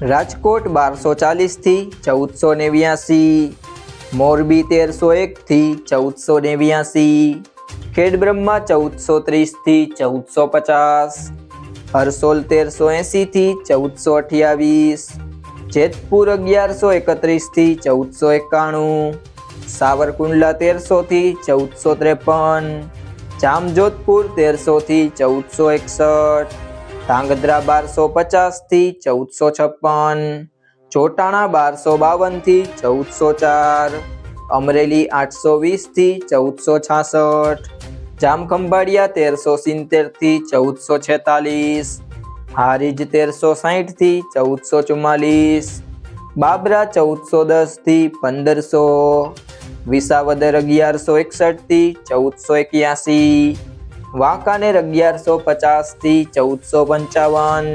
રાજકોટ બારસો ચાલીસથી ચૌદસો નેવ્યાસી, મોરબી તેરસો એકથી ચૌદસો નેવ્યાસી, ખેડબ્રહ્મા ચૌદસો ત્રીસથી ચૌદસો પચાસ, હરસોલ તેરસો એંસીથી ચૌદસો અઠ્યાવીસ, જેતપુર અગિયારસો એકત્રીસથી ચૌદસો એકાણું, સાવરકુંડલા તેરસોથી ચૌદસો ત્રેપન, જામજોધપુર તેરસોથી ચૌદસો એકસઠ ધાંગધ્રા બારસો પચાસથી ચૌદસો છપ્પન, ચોટાણા બારસો બાવનથી ચૌદસો ચાર, અમરેલી આઠસો વીસથી ચૌદસો છાસઠ, જામખંભાળિયા તેરસો સિત્તેરથી ચૌદસો છેતાલીસ, હારીજ તેરસો સાહીઠથી ચૌદસો ચુમ્માલીસ, બાબરા ચૌદસો દસથી પંદરસો, વિસાવદર અગિયારસો એકસઠથી ચૌદસો એક્યાસી વાંકાનેર અગિયારસો પચાસથી ચૌદસો પંચાવન.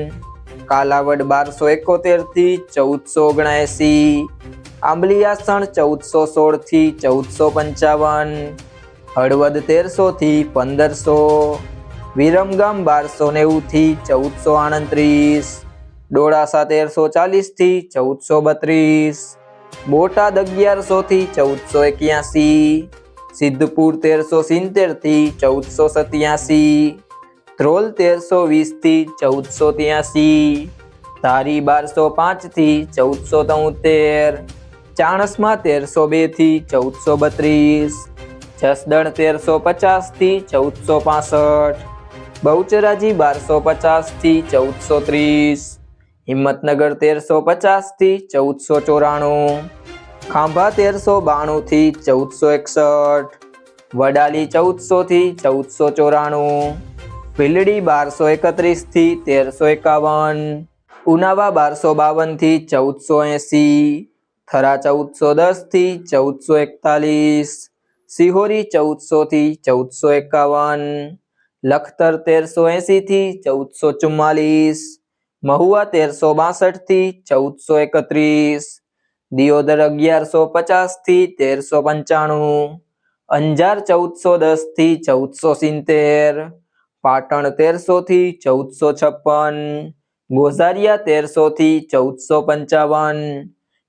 કાલાવડ બારસો એકોતેરથી ચૌદસો ઓગણએંસી. આંબલીયાસણ ચૌદસો સોળથી ચૌદસો પંચાવન. હળવદ તેરસોથી પંદરસો. વિરમગામ બારસો નેવુંથી ચૌદસો આડત્રીસ ડોળાસા તેરસો ચાલીસથી ચૌદસો બત્રીસ. બોટાદ અગિયારસોથી ચૌદસો એક્યાસી. સિદ્ધપુર તેરસો સિત્તેરથી ચૌદસો સત્યાસી, ધ્રોલ તેરસો વીસથી ચૌદસો ત્યાસી, ધારી બારસો પાંચથી ચૌદસો તોતેર, ચાણસમાં તેરસો બેથી ચૌદસો બત્રીસ, જસદણ તેરસો પચાસથી ચૌદસો પાસઠ, બહુચરાજી બારસો પચાસથી ચૌદસો ત્રીસ, હિંમતનગર તેરસો પચાસથી ચૌદસો ચોરાણું ખાંભા તેરસો બાણુંથી ચૌદસો એકસઠ, વડાલી ચૌદસોથી ચૌદસો ચોરાણું, ભીલડી બારસો એકત્રીસથી તેરસો એકાવન, ઉનાવા બારસો બાવનથી ચૌદસો એંસી, થરા ચૌદસો દસથી ચૌદસો એકતાલીસ, સિહોરી ચૌદસોથી ચૌદસો એકાવન, લખતર તેરસો એંસીથી ચૌદસો ચુમ્માલીસ, મહુવા તેરસો બાસઠથી ચૌદસો એકત્રીસ દિયોદર અગિયારસો પચાસથી તેરસો પંચાણું, અંજાર ચૌદસો દસથી ચૌદસો સિત્તેર, પાટણ તેરસોથી ચૌદસો છપ્પન, ગોઝારિયા તેરસોથી ચૌદસો પંચાવન,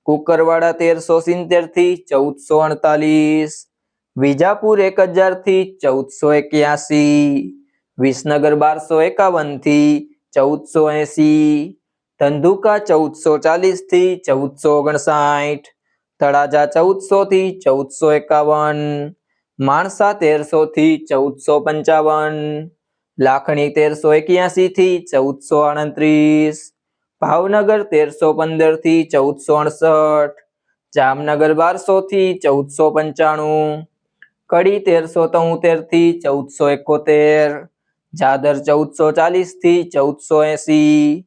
કુકરવાડા તેરસો સિત્તેરથી ચૌદસો અડતાલીસ, વિજાપુર એક હજારથી ચૌદસો એક્યાસી, વિસનગર બારસો એકાવનથી ચૌદસો એંસી ધંધુકા ચૌદસો ચાલીસથી ચૌદસો ઓગણસાઠ, તળાજા ચૌદસોથી ચૌદસો એકાવન, માણસા તેરસોથી ચૌદસો પંચાવન, લાખણી તેરસો એક્યાસીથી ચૌદસો આડત્રીસ, ભાવનગર તેરસો પંદરથી ચૌદસો અડસઠ, જામનગર બારસોથી ચૌદસો પંચાણું, કડી તેરસો તોતેરથી ચૌદસો એકોતેર, જાદર ચૌદસો ચાલીસથી ચૌદસો એંસી